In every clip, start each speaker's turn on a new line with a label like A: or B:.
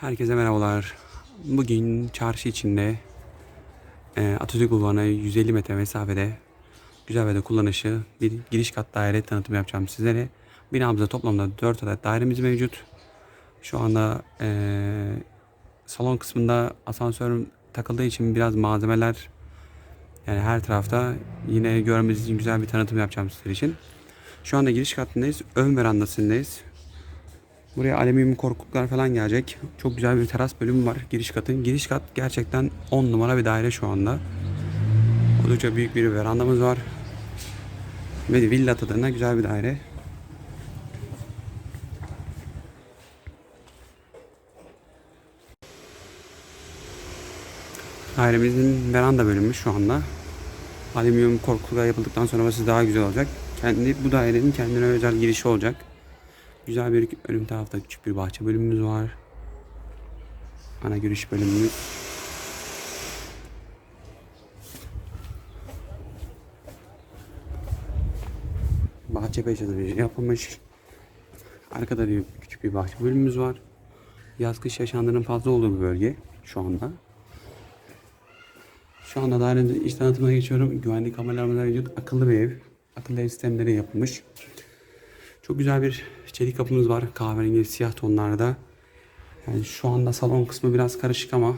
A: Herkese merhabalar. Bugün çarşı içinde e, Atatürk Bulvarı'na 150 metre mesafede güzel ve de kullanışı bir giriş kat daire tanıtım yapacağım sizlere. Binamızda toplamda 4 adet dairemiz mevcut. Şu anda e, salon kısmında asansör takıldığı için biraz malzemeler yani her tarafta yine görmeniz için güzel bir tanıtım yapacağım sizler için. Şu anda giriş katındayız. Ön verandasındayız. Buraya alüminyum korkuluklar falan gelecek. Çok güzel bir teras bölümü var giriş katın. Giriş kat gerçekten 10 numara bir daire şu anda. Oldukça büyük bir verandamız var. Ve villa tadında güzel bir daire. Dairemizin veranda bölümü şu anda. Alüminyum korkuluklar yapıldıktan sonra daha güzel olacak. Kendi bu dairenin kendine özel girişi olacak. Güzel bir önüm tarafta küçük bir bahçe bölümümüz var. Ana giriş bölümümüz. Bahçe peşinde yapılmış. Arkada bir küçük bir bahçe bölümümüz var. Yaz kış yaşantının fazla olduğu bir bölge şu anda. Şu anda dairemizin iç tanıtımına geçiyorum. Güvenlik kameralarımız mevcut. Akıllı bir ev. Akıllı ev sistemleri yapılmış. Çok güzel bir çelik kapımız var. Kahverengi siyah tonlarda. Yani şu anda salon kısmı biraz karışık ama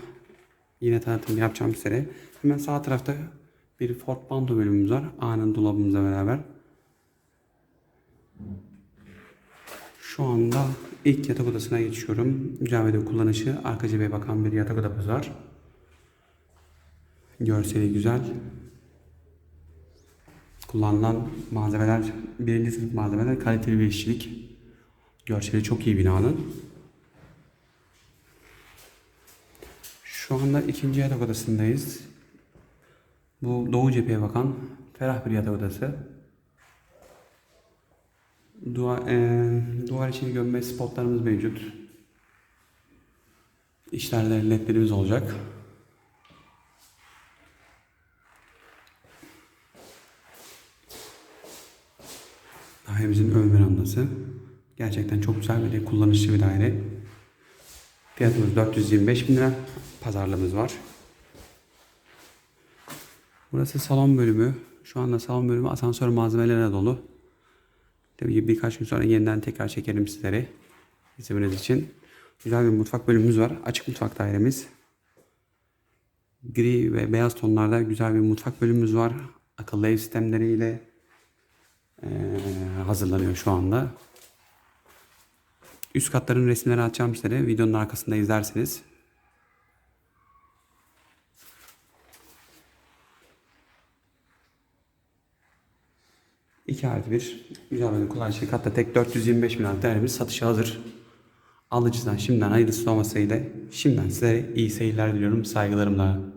A: yine tanıtım yapacağım size. Hemen sağ tarafta bir Ford Bando bölümümüz var. Anın dolabımızla beraber. Şu anda ilk yatak odasına geçiyorum. Güzel ve de kullanışı arka cebe bakan bir yatak odamız var. Görseli güzel. Kullanılan malzemeler birinci sınıf malzemeler kaliteli bir işçilik. Görseli çok iyi binanın. Şu anda ikinci yatak odasındayız. Bu doğu cepheye bakan ferah bir yatak odası. Duvar, eee, duvar içi gömme spotlarımız mevcut. İçlerde ledlerimiz olacak. Dairemizin ön verandası. Gerçekten çok güzel ve de kullanışlı bir daire. Fiyatımız 425 bin lira. Pazarlığımız var. Burası salon bölümü. Şu anda salon bölümü asansör malzemelerine dolu. Tabii ki birkaç gün sonra yeniden tekrar çekerim sizlere. İzlemeniz için. Güzel bir mutfak bölümümüz var. Açık mutfak dairemiz. Gri ve beyaz tonlarda güzel bir mutfak bölümümüz var. Akıllı ev sistemleriyle eee, hazırlanıyor şu anda. Üst katların resimlerini atacağım sizlere. Videonun arkasında izlersiniz. İki artı bir güzel bir kullanışlı katta tek 425 bin liralık değerimiz satışa hazır. Alıcıdan şimdiden hayırlısı olmasıyla şimdiden size iyi seyirler diliyorum saygılarımla.